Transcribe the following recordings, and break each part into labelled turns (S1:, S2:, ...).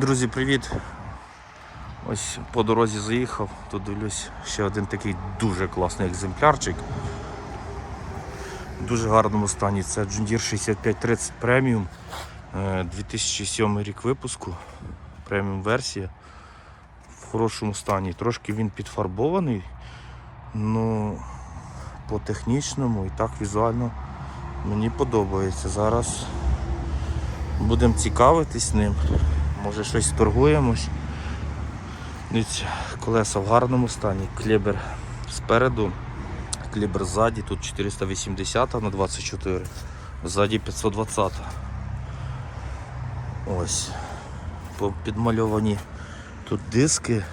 S1: Друзі, привіт! Ось по дорозі заїхав, тут дивлюсь ще один такий дуже класний екземплярчик. В дуже гарному стані. Це Deere 6530 Premium. е, 2007 рік випуску. Преміум версія. В хорошому стані. Трошки він підфарбований. Ну по технічному і так візуально мені подобається. Зараз будемо цікавитись ним. Може щось торгуємось. Колеса в гарному стані, клібер спереду, клібер ззаді, тут 480 на 24, ззаді 520. Ось. Підмальовані тут диски.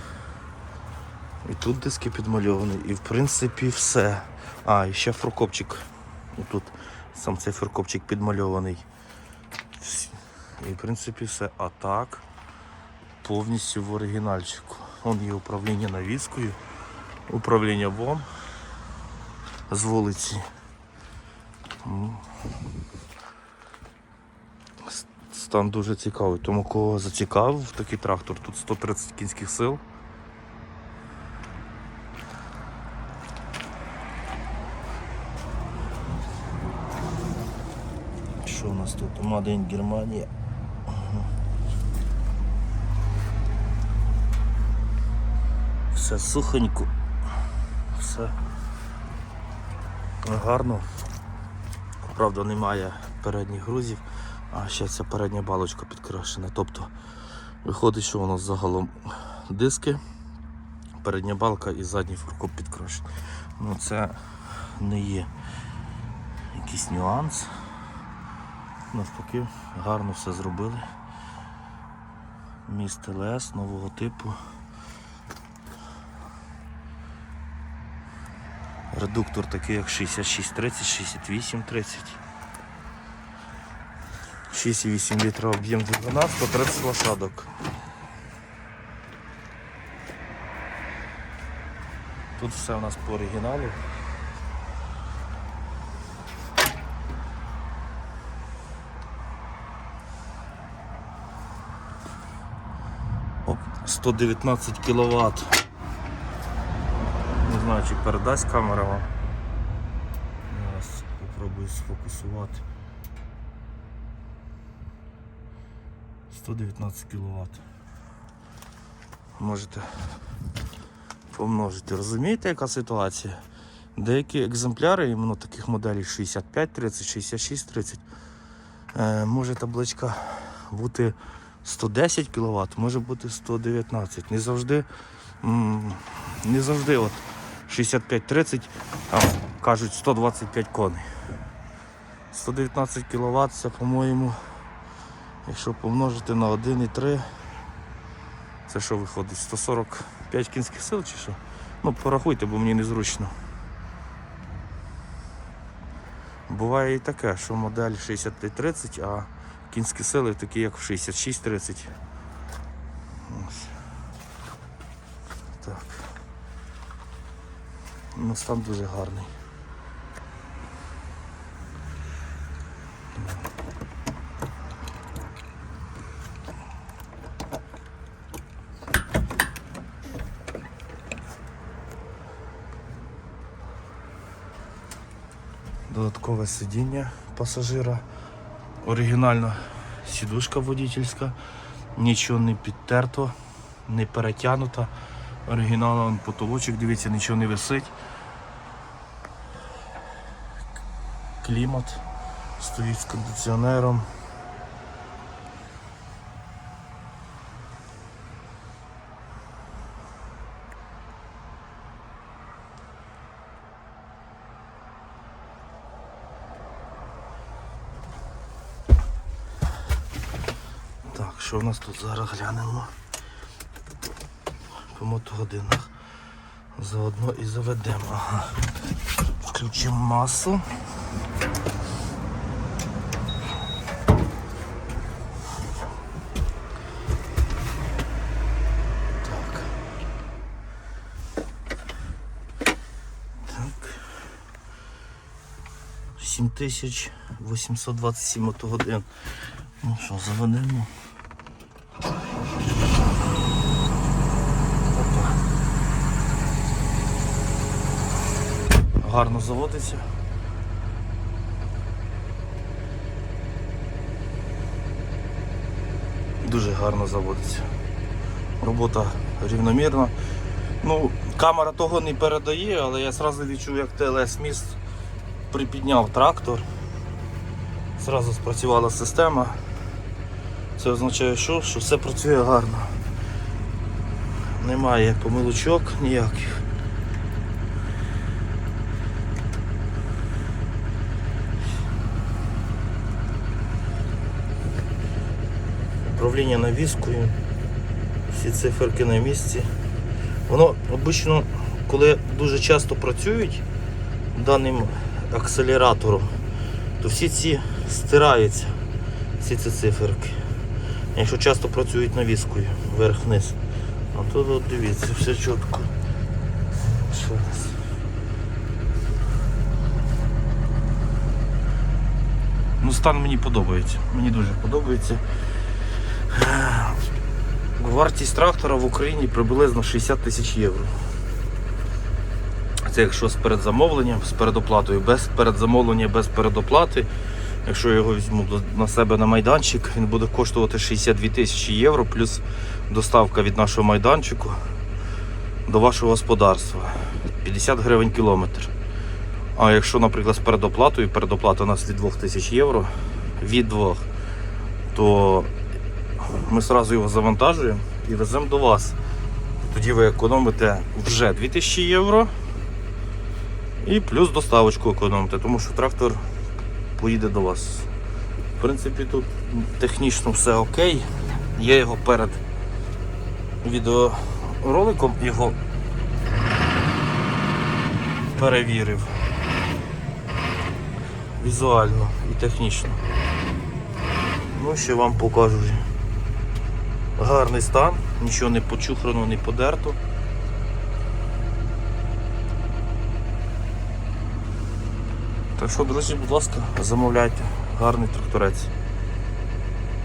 S1: І тут диски підмальовані. І в принципі все. А, і ще фуркопчик. Тут сам цей фуркопчик підмальований. І в принципі все. А так повністю в оригінальчику. Вон є управління навіскою, управління ВОМ з вулиці. Стан дуже цікавий. Тому кого зацікавив такий трактор, тут 130 кінських сил. Що у нас тут? Мадень Германія. Все сухенько, все гарно. Правда, немає передніх грузів, а ще ця передня балочка підкрашена. Тобто виходить, що у нас загалом диски, передня балка і задній фуркоп підкрашені. Ну це не є якийсь нюанс. Навпаки, гарно все зробили. Місце ЛС нового типу. Редуктор такий як 6630, 6830. 6,8 літра об'єм двигуна, 130 лошадок. Тут все у нас по оригіналу. Оп, 119 кВт. Знаю, чи передасть камера вам. Зараз спробую сфокусувати. 119 кВт. Можете помножити. Розумієте, яка ситуація? Деякі екземпляри іменно таких моделей 6530, 6630 е, може табличка бути 110 кВт, може бути 119. Не завжди, не завжди от 65-30, там кажуть 125 коней. 119 кВт це, по-моєму, якщо помножити на 1,3, це що виходить? 145 кінських сил чи що? Ну, порахуйте, бо мені незручно. Буває і таке, що модель 65-30, а кінські сили такі, як в 66-30. Ось. Ну, стан дуже гарний. Додаткове сидіння пасажира. Оригінальна сідушка водительська. Нічого не підтерто, не перетягнуто. Оригінал потолочок, дивіться, нічого не висить. Клімат стоїть з кондиціонером. Так, що в нас тут зараз глянемо? По мотогодинах. Заодно і заведемо. Ага. Включимо масу. 7827 мотогодин. Ну що, заведемо. Гарно заводиться. Дуже гарно заводиться. Робота рівномірна. Ну, камера того не передає, але я зразу відчув, як ТЛС міст припідняв трактор. Зразу спрацювала система. Це означає, що? що все працює гарно. Немає помилочок ніяких. Управління навіскою, всі циферки на місці. Воно обично, коли дуже часто працюють даним акселератором, то всі ці стираються, всі ці циферки. Якщо часто працюють навіскою вверх-вниз. А тут от дивіться, все чітко. Ну, стан мені подобається. Мені дуже подобається. Вартість трактора в Україні приблизно 60 тисяч євро. Це якщо з передзамовленням, з передоплатою, без передзамовлення, без передоплати. Якщо я його візьму на себе на майданчик, він буде коштувати 62 тисячі євро, плюс доставка від нашого майданчику до вашого господарства. 50 гривень кілометр. А якщо, наприклад, з передоплатою, передоплата у нас від 2 тисяч євро, від 2, то ми одразу його завантажуємо і веземо до вас. Тоді ви економите вже 2000 євро і плюс доставочку економите, тому що трактор поїде до вас. В принципі, тут технічно все окей. Я його перед відеороликом його перевірив візуально і технічно. Ну, ще вам покажу. Гарний стан, нічого не почухрано, не подерто. Так що, друзі, будь ласка, замовляйте. Гарний тракторець.